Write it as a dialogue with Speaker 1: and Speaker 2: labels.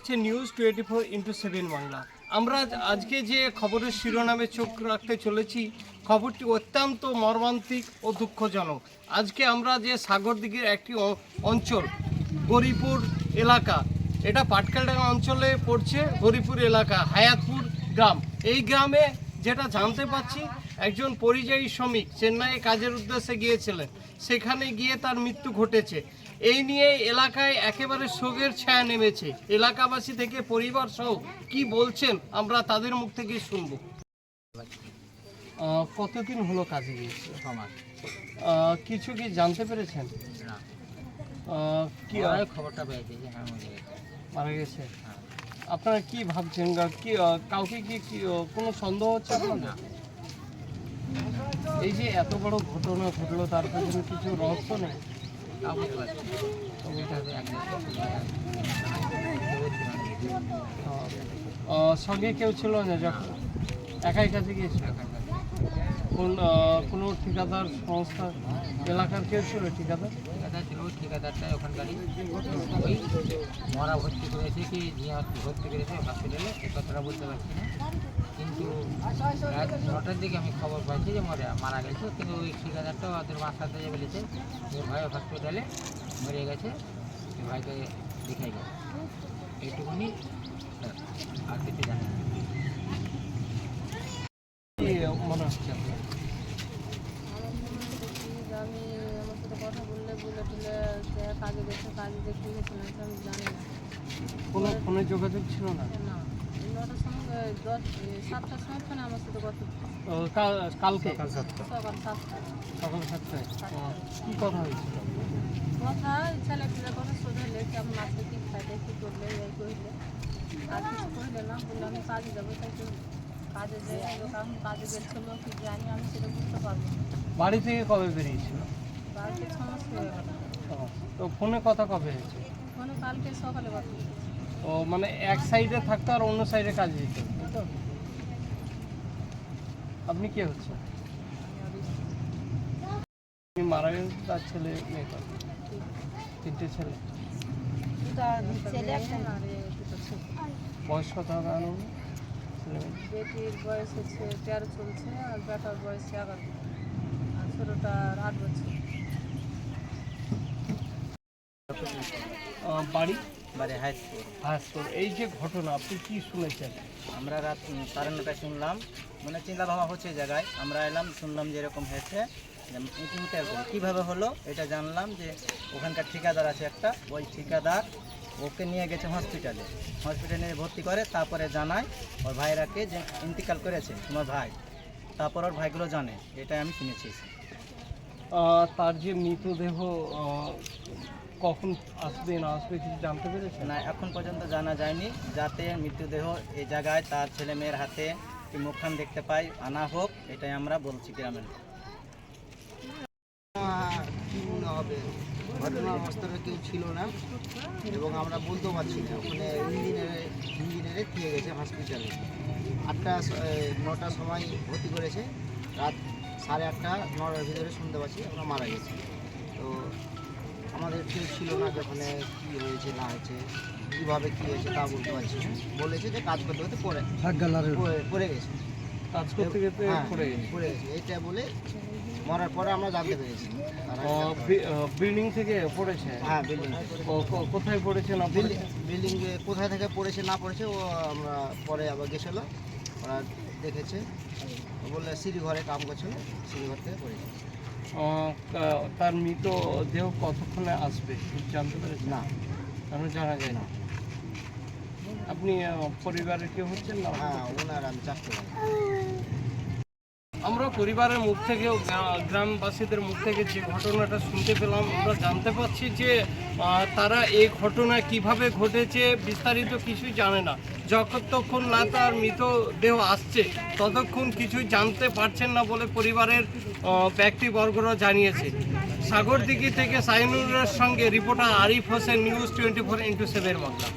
Speaker 1: হচ্ছে news twenty four into seven Bangla. আমরা আজকে যে খবরের শিরোনামে চোখ রাখতে চলেছি, খবরটি অত্যন্ত মর্মান্তিক ও দুঃখজনক। আজকে আমরা যে সাগরদিঘির একটি অঞ্চল, গরিপুর এলাকা, এটা পাটকেলডাঙ্গা অঞ্চলে পড়ছে, গরিপুর এলাকা, হায়াতপুর গ্রাম। এই গ্রামে যেটা জানতে পাচ্ছি একজন পরিযায়ী শ্রমিক চেন্নাইয়ে কাজের উদ্দেশ্যে গিয়েছিলেন। সেখানে গিয়ে তার মৃত্যু ঘটেছে। এই নিয়ে এলাকায় একেবারে শোকের ছায়া নেমেছে। এলাকাবাসী থেকে পরিবার সহ কি বলছেন আমরা তাদের মুখ থেকে শুনব। কতদিন হলো কাজে গিয়েছে আহ, কিছু কি জানতে পেরেছেন? কি
Speaker 2: খবরটা পেয়েছে মরে গেছে? হ্যাঁ।
Speaker 1: আপনারা কি ভাবছেন? কি কাউকে কি কোনো সন্দেহ হচ্ছে
Speaker 2: না।
Speaker 1: এই যে এত বড় ঘটনা ঘটলো, তার পেছনে কিছু রহস্য নেই? সঙ্গে কেউ ছিল না যখন? একাই কাছে গিয়েছিল? কোন কোনো ঠিকাদার সংস্থা, এলাকার কেউ ছিল ঠিকাদার?
Speaker 2: ছিল, ঠিকাদারটা ওখানকারই। মরা ভর্তি করেছে কি ভর্তি করেছে হসপিটালে এ কথাটা বলতে পারছি না। কিন্তু রাত নটার দিকে আমি খবর পাইছি যে মরে মারা গেছে কিন্তু ওই ঠিকাদারটা ওদের বাসাতে যে বলেছে যে ভাই হসপিটালে মরে গেছে ভাইকে দেখাই গেছে। এইটুকুনি। আর কিছু জানি না।
Speaker 1: মনে হচ্ছে?
Speaker 3: আমি আমার সাথে কথা বললে বলে টুলে কাজে গেছে কাজে দেখতে গেছিলাম আমি জানি না
Speaker 1: কোনো ফোনে যোগাযোগ ছিল না। কালকে?
Speaker 3: সকাল সাতটায়
Speaker 1: সকাল সাতটায়? আহ, কি কথা হয়েছিল?
Speaker 3: কথা ছেলে পিলে কথা কি কি করলে এই কইলে আর কিছু কইলে না বললে আমি কাজে যাব তাই তো কাজে যাই কারণ কাজে গেছিল কি জানি আমি সেটা বুঝতে পারব
Speaker 1: বাড়ি থেকে কবে বেরিয়েছিল?
Speaker 3: বাড়িতে সমস্যা হয়ে গেল।
Speaker 1: তো ফোনে কথা কবে হয়েছে
Speaker 3: ফোনে কালকে সকালে কথা।
Speaker 1: ও মানে এক সাইডে থাকতো আর অন্য সাইডে কাজ দিত তাই তো? আপনি কে হচ্ছে আপনি মারা গেছে তার ছেলে মেয়ে কত? তিনটে ছেলে। বয়স কত হবে আনুমানিক?
Speaker 3: বেটির বয়স হচ্ছে তেরো চলছে আর বেটার বয়স এগারো। আর ছোটোটার আট বছর।
Speaker 1: বাড়ি?
Speaker 4: বাড়ি হাইস্কুল
Speaker 1: হাসপুর এই যে ঘটনা আপনি কি শুনেছেন?
Speaker 4: আমরা রাত সাড়ে নটায় শুনলাম। মানে চিন্তা ভাবনা হচ্ছে জায়গায়। আমরা এলাম শুনলাম যে এরকম হয়েছে মিটিংটা কীভাবে হলো? এটা জানলাম যে ওখানকার ঠিকাদার আছে একটা। ওই ঠিকাদার ওকে নিয়ে গেছে হসপিটালে হসপিটালে নিয়ে ভর্তি করে তারপরে জানায় ওর ভাইরাকে যে ইন্তিকাল করেছে তোমার ভাই। তারপর ওর ভাইগুলো জানে। এটাই আমি শুনেছি।
Speaker 1: তার যে মৃতদেহ কখন আসবে না আসবে কিছু জানতে পেরেছেন?
Speaker 4: না এখন পর্যন্ত জানা যায়নি। যাতে মৃত্যুদেহ এই জায়গায় তার ছেলে মেয়ের হাতে কি মুখখান দেখতে পাই আনা হোক এটাই আমরা বলছি গ্রামের।
Speaker 5: কি হবে ঘটনা অবস্থাটা কেউ ছিল না এবং আমরা বলতেও পারছি না ওখানে ইঞ্জিনিয়ারে ইঞ্জিনিয়ারে দিয়ে গেছে হসপিটালে আটটা নটার সময় ভর্তি করেছে রাত সাড়ে আটটা নটার ভিতরে শুনতে পাচ্ছি আমরা মারা গেছি। তো আমাদের কেউ ছিল না যে ওখানে কী হয়েছে না হয়েছে কীভাবে কী হয়েছে তা বলতে পারছি না। বলেছে যে কাজ করতে করতে পড়ে পড়ে- পড়ে গেছে।
Speaker 1: কাজ করতে গেতে
Speaker 5: হ্যাঁ,
Speaker 1: পড়ে গেছে।
Speaker 5: পড়ে গেছে। এইটা বলে মরার পরে আমরা জানতে পেরেছি।
Speaker 1: বিল্ডিং থেকে পড়েছে?
Speaker 5: হ্যাঁ বিল্ডিং
Speaker 1: কোথায় পড়েছে না
Speaker 5: বিল্ডিং বিল্ডিং কোথায় থেকে পড়েছে না পড়েছে ও আমরা পরে আবার গেছিল। ওরা দেখেছে। ও বললে সিঁড়ি ঘরে কাম করছিল সিঁড়ি ঘর থেকে পড়েছে
Speaker 1: তার মৃত দেহ কতক্ষণে আসবে? জানতে পারেন
Speaker 5: না।
Speaker 1: কারণ জানা যায় না। আপনি পরিবারের কেউ হচ্ছেন না?
Speaker 5: হ্যাঁ ওনার আমি চাকরি
Speaker 1: আমরা পরিবারের মুখ থেকে গ্রামবাসীদের মুখ থেকে যে ঘটনাটা শুনতে পেলাম, আমরা জানতে পারছি যে তারা এই ঘটনা কীভাবে ঘটেছে, বিস্তারিত কিছুই জানে না। যতক্ষণ না তার মৃতদেহ আসছে, ততক্ষণ কিছুই জানতে পারছেন না বলে পরিবারের ব্যক্তিবর্গরা জানিয়েছে। সাগরদিঘি থেকে সাইনুরের সঙ্গে reporter Arif Hossain news twenty four into seven Bangla.